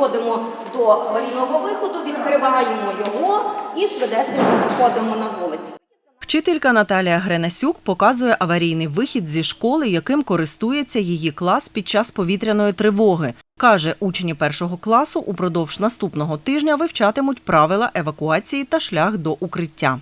підходимо до аварійного виходу, відкриваємо його і швидесенько виходимо на вулицю. Вчителька Наталія Гренасюк показує аварійний вихід зі школи, яким користується її клас під час повітряної тривоги. Каже, учні першого класу упродовж наступного тижня вивчатимуть правила евакуації та шлях до укриття.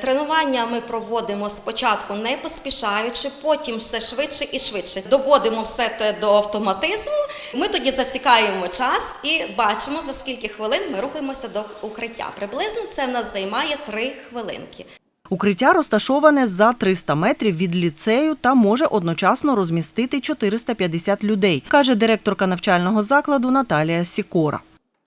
Тренування ми проводимо спочатку не поспішаючи, потім все швидше і швидше. Доводимо все те до автоматизму. Ми тоді засікаємо час і бачимо, за скільки хвилин ми рухаємося до укриття. Приблизно це в нас займає 3 хвилинки. Укриття розташоване за 300 метрів від ліцею та може одночасно розмістити 450 людей, каже директорка навчального закладу Наталія Сікора.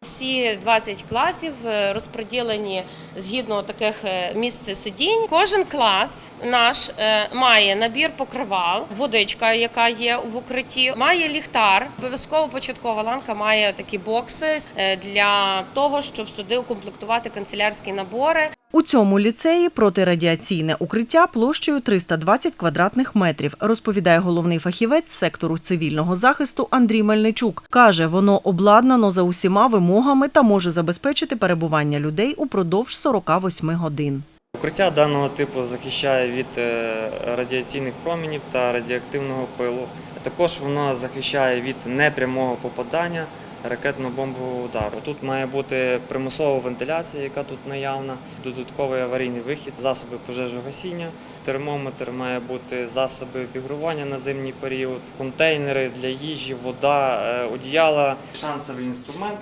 Всі 20 класів е, розподілені згідно таких е, місць сидінь. Кожен клас наш е, має набір покривал, водичка, яка є в укритті, має ліхтар. Обов'язково початкова ланка має такі бокси для того, щоб сюди укомплектувати канцелярські набори. У цьому ліцеї протирадіаційне укриття площею 320 квадратних метрів, розповідає головний фахівець сектору цивільного захисту Андрій Мельничук. Каже, воно обладнано за усіма вимогами та може забезпечити перебування людей упродовж 48 годин. Укриття даного типу захищає від е, радіаційних промінів та радіоактивного пилу. Також воно захищає від непрямого попадання ракетно-бомбового удару. Тут має бути примусова вентиляція, яка тут наявна, додатковий аварійний вихід, засоби пожежогасіння, термометр має бути засоби обігрування на зимній період, контейнери для їжі, вода, е, одіяла, шансовий інструмент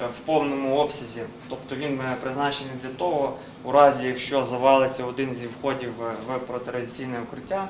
е, в повному обсязі. Тобто він призначений для того, у разі якщо завалиться один зі входів е, в протирадіаційне укриття,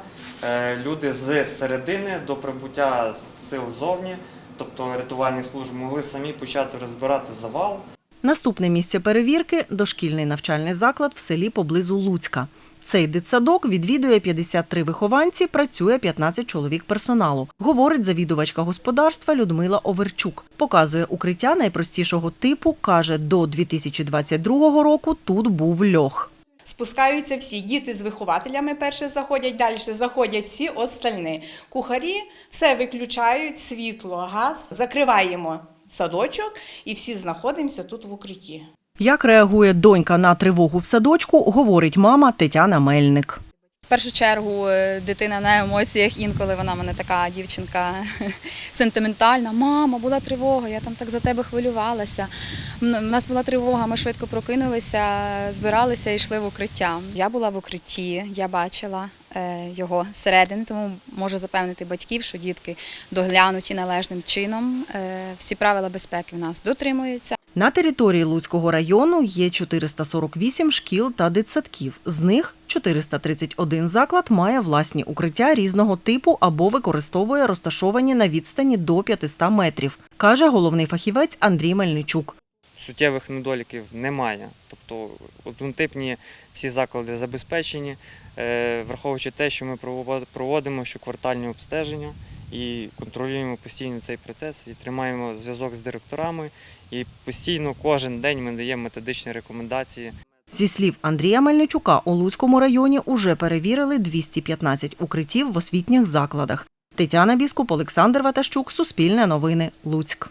люди з середини до прибуття сил зовні, тобто рятувальних служб, могли самі почати розбирати завал. Наступне місце перевірки дошкільний навчальний заклад в селі поблизу Луцька. Цей дитсадок відвідує 53 вихованці, працює 15 чоловік персоналу, говорить завідувачка господарства Людмила Оверчук. Показує укриття найпростішого типу, каже, до 2022 року тут був льох. Спускаються всі діти з вихователями перше заходять, далі заходять всі остальні. Кухарі все виключають, світло, газ, закриваємо садочок і всі знаходимося тут в укритті. Як реагує донька на тривогу в садочку, говорить мама Тетяна Мельник. В першу чергу е, дитина на емоціях, інколи вона мене така дівчинка сентиментальна. Мама, була тривога, я там так за тебе хвилювалася. У нас була тривога, ми швидко прокинулися, збиралися і йшли в укриття. Я була в укритті, я бачила е, його зсередини, тому можу запевнити батьків, що дітки доглянуті належним чином. Е, Всі правила безпеки в нас дотримуються. На території Луцького району є 448 шкіл та дитсадків. З них 431 заклад має власні укриття різного типу або використовує розташовані на відстані до 500 метрів, каже головний фахівець Андрій Мельничук. Суттєвих недоліків немає. Тобто однотипні всі заклади забезпечені, Е, враховуючи те, що ми проводимо щоквартальні обстеження і контролюємо постійно цей процес, і тримаємо зв'язок з директорами, і постійно кожен день ми даємо методичні рекомендації. Зі слів Андрія Мельничука, у Луцькому районі уже перевірили 215 укриттів в освітніх закладах. Тетяна Біскуп, Олександр Ватащук, Суспільне новини, Луцьк.